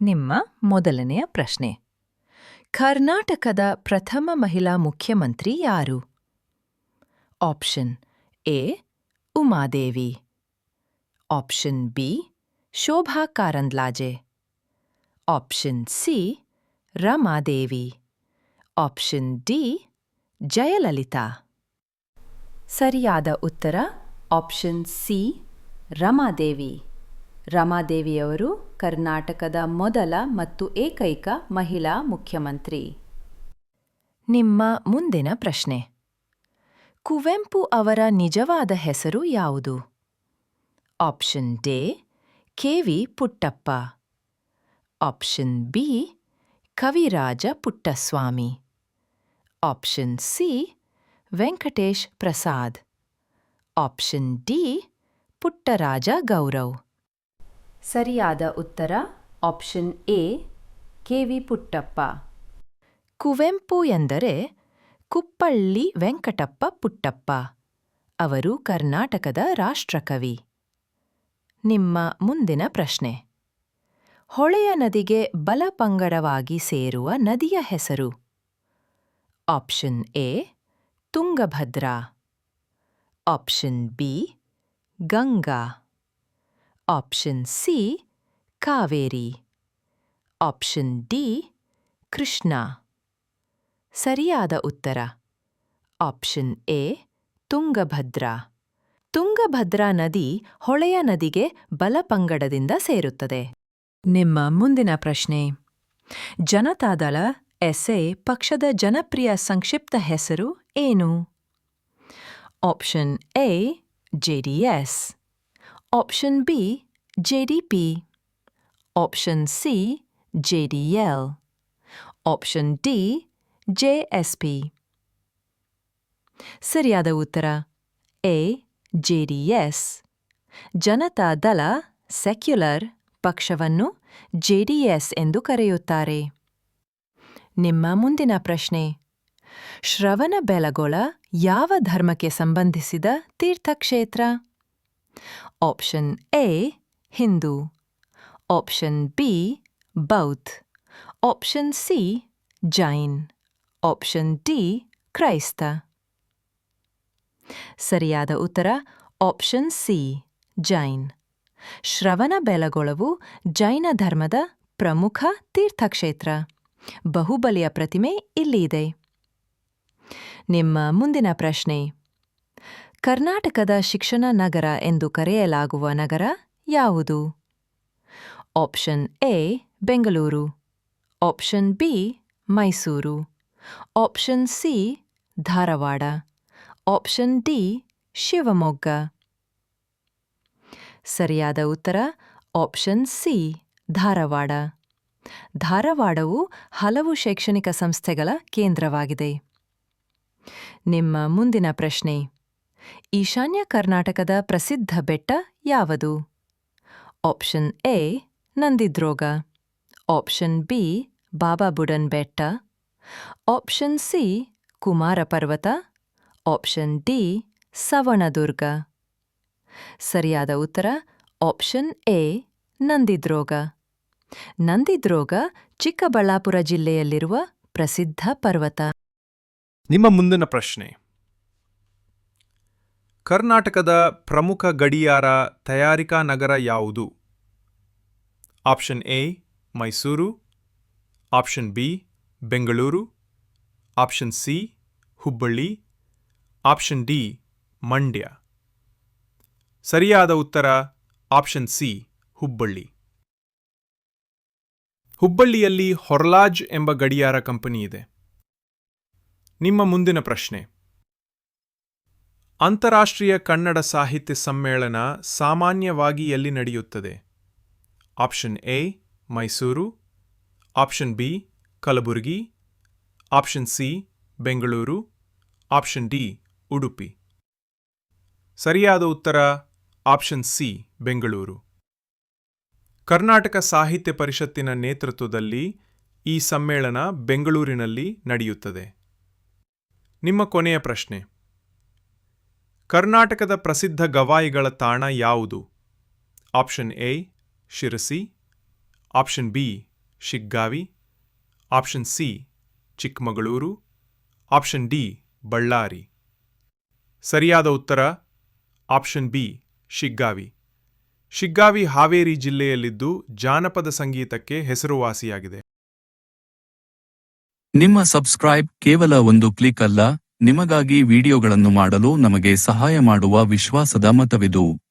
ನಿಮ್ಮ ಮೊದಲನೆಯ ಪ್ರಶ್ನೆ. ಕರ್ನಾಟಕದ ಪ್ರಥಮ ಮಹಿಳಾ ಮುಖ್ಯಮಂತ್ರಿ ಯಾರು? Option A, Umadevi. Option B, Shobha Karandlaje. Option C, Ramadevi. Option D, Jayalalitha. ಸರಿಯಾದ ಉತ್ತರ ಆಪ್ಷನ್ ಸಿ, ರಮಾದೇವಿ. ರಮಾದೇವಿಯವರು ಕರ್ನಾಟಕದ ಮೊದಲ ಮತ್ತು ಏಕೈಕ ಮಹಿಳಾ ಮುಖ್ಯಮಂತ್ರಿ. ನಿಮ್ಮ ಮುಂದಿನ ಪ್ರಶ್ನೆ. ಕುವೆಂಪು ಅವರ ನಿಜವಾದ ಹೆಸರು ಯಾವುದು? Option A K V Puttappa. Option B, Kaviraja Puttaswamy. Option C, Venkatesh Prasad. Option D, Puttaraja Gaurav. ಸರಿಯಾದ ಉತ್ತರ option A KV Puttappa. Kuvempu ಎಂದರೆ ಕುಪ್ಪಳ್ಳಿ ವೆಂಕಟಪ್ಪ ಪುಟ್ಟಪ್ಪ. ಅವರು ಕರ್ನಾಟಕದ ರಾಷ್ಟ್ರಕವಿ. ನಿಮ್ಮ ಮುಂದಿನ ಪ್ರಶ್ನೆ. ಹೊಳೆಯ ನದಿಗೆ ಬಲಪಂಗಡವಾಗಿ ಸೇರುವ ನದಿಯ ಹೆಸರು. Option A Tungabhadra. Option B Ganga. Option C Kaveri. Option D Krishna. ಸರಿಯಾದ ಉತ್ತರ. Option A Tungabhadra. ತುಂಗಭದ್ರಾ ನದಿ ಹೊಳೆಯ ನದಿಗೆ ಬಲಪಂಗಡದಿಂದ ಸೇರುತ್ತದೆ. ನಿಮ್ಮ ಮುಂದಿನ ಪ್ರಶ್ನೆ. ಜನತಾದಳ ಎಸ್ಎ ಪಕ್ಷದ ಜನಪ್ರಿಯ ಸಂಕ್ಷಿಪ್ತ ಹೆಸರು ಏನು? Option A JDS option B JDP option C JDL option D JSP. ಸರಿಯಾದ ಉತ್ತರ ಎ ಜೆಡಿಎಸ್ ಜನತಾ ದಳ ಸೆಕ್ಯುಲರ್ ಪಕ್ಷವನ್ನು ಜೆಡಿಎಸ್ ಎಂದು ಕರೆಯುತ್ತಾರೆ. ನಿಮ್ಮ ಮುಂದಿನ ಪ್ರಶ್ನೆ, ಶ್ರವಣ ಬೆಲಗೊಳ ಯಾವ ಧರ್ಮಕ್ಕೆ ಸಂಬಂಧಿಸಿದ ತೀರ್ಥಕ್ಷೇತ್ರ? Option A Hindu option B Bauddha option C Jain option D Kraista ಸರಿಯಾದ ಉತ್ತರ ಆಪ್ಷನ್ ಸಿ ಜೈನ್ ಶ್ರವಣಬೆಳಗೊಳವು ಜೈನ ಧರ್ಮದ ಪ್ರಮುಖ ತೀರ್ಥಕ್ಷೇತ್ರ. ಬಹುಬಲಿಯ ಪ್ರತಿಮೆ ಇಲ್ಲಿ ಇದೆ ನಿಮ್ಮ ಮುಂದಿನ ಪ್ರಶ್ನೆ. ಕರ್ನಾಟಕದ ಶಿಕ್ಷಣ ನಗರ ಎಂದು ಕರೆಯಲಾಗುವ ನಗರ ಯಾವುದು? Option A, Bengaluru. Option B, Mysuru. Option C, Dharwad. Option D, Shivamogga. ಸರಿಯಾದ ಉತ್ತರ, ಆಪ್ಷನ್ ಸಿ, ಧಾರವಾಡ. ಧಾರವಾಡವು ಹಲವು ಶೈಕ್ಷಣಿಕ ಸಂಸ್ಥೆಗಳ ಕೇಂದ್ರವಾಗಿದೆ. ನಿಮ್ಮ ಮುಂದಿನ ಪ್ರಶ್ನೆ. ಈಶಾನ್ಯ ಕರ್ನಾಟಕದ ಪ್ರಸಿದ್ಧ ಬೆಟ್ಟ ಯಾವುದು? Option A, Nandidurga. Option B Baba Budan ಬೆಟ್ಟ. Option C, Kumara Parvatha. Option D, Savanadurga. ಸರಿಯಾದ ಉತ್ತರ, ಆಪ್ಷನ್ ಎ, ನಂದಿದ್ರೋಗ. ನಂದಿದ್ರೋಗ ಚಿಕ್ಕಬಳ್ಳಾಪುರ ಜಿಲ್ಲೆಯಲ್ಲಿರುವ ಪ್ರಸಿದ್ಧ ಪರ್ವತ. ನಿಮ್ಮ ಮುಂದಿನ ಪ್ರಶ್ನೆ. ಕರ್ನಾಟಕದ ಪ್ರಮುಖ ಗಡಿಯಾರ ತಯಾರಿಕಾ ನಗರ ಯಾವುದು? Option A, Mysuru. Option B, Bengaluru. Option C, Hubballi. Option D, Mandya. ಸರಿಯಾದ ಉತ್ತರ, ಆಪ್ಷನ್ ಸಿ, ಹುಬ್ಬಳ್ಳಿ. ಹುಬ್ಬಳ್ಳಿಯಲ್ಲಿ ಹೊರ್ಲಾಜ್ ಎಂಬ ಗಡಿಯಾರ ಕಂಪನಿ ಇದೆ ನಿಮ್ಮ ಮುಂದಿನ ಪ್ರಶ್ನೆ. ಅಂತಾರಾಷ್ಟ್ರೀಯ ಕನ್ನಡ ಸಾಹಿತ್ಯ ಸಮ್ಮೇಳನ ಸಾಮಾನ್ಯವಾಗಿ ಎಲ್ಲಿ ನಡೆಯುತ್ತದೆ? Option A, Mysuru. Option B, Kalaburagi. Option C, Bengaluru. Option D, Udupi. ಸರಿಯಾದ ಉತ್ತರ, ಆಪ್ಷನ್ ಸಿ, ಬೆಂಗಳೂರು. ಕರ್ನಾಟಕ ಸಾಹಿತ್ಯ ಪರಿಷತ್ತಿನ ನೇತೃತ್ವದಲ್ಲಿ ಈ ಸಮ್ಮೇಳನ ಬೆಂಗಳೂರಿನಲ್ಲಿ ನಡೆಯುತ್ತದೆ. ನಿಮ್ಮ ಕೊನೆಯ ಪ್ರಶ್ನೆ. ಕರ್ನಾಟಕದ ಪ್ರಸಿದ್ಧ ಗವಾಯಿಗಳ ತಾಣ ಯಾವುದು? Option A, Sirsi. Option B, Shiggaon. Option C, Chikkamagaluru. Option D, Ballari. ಸರಿಯಾದ ಉತ್ತರ? Option B, Shiggaon. Shiggavi Haveri ಜಿಲ್ಲೆಯಲ್ಲಿದ್ದು ಜಾನಪದ ಸಂಗೀತಕ್ಕೆ ಹೆಸರುವಾಸಿಯಾಗಿದೆ. ನಿಮ್ಮ ಸಬ್ಸ್ಕ್ರೈಬ್ ಕೇವಲ ಒಂದು ಕ್ಲಿಕ್ ಅಲ್ಲ ನಿಮಗಾಗಿ ವಿಡಿಯೋಗಳನ್ನು ಮಾಡಲು ನಮಗೆ ಸಹಾಯ ಮಾಡುವ ವಿಶ್ವಾಸದ ಮತವಿದು.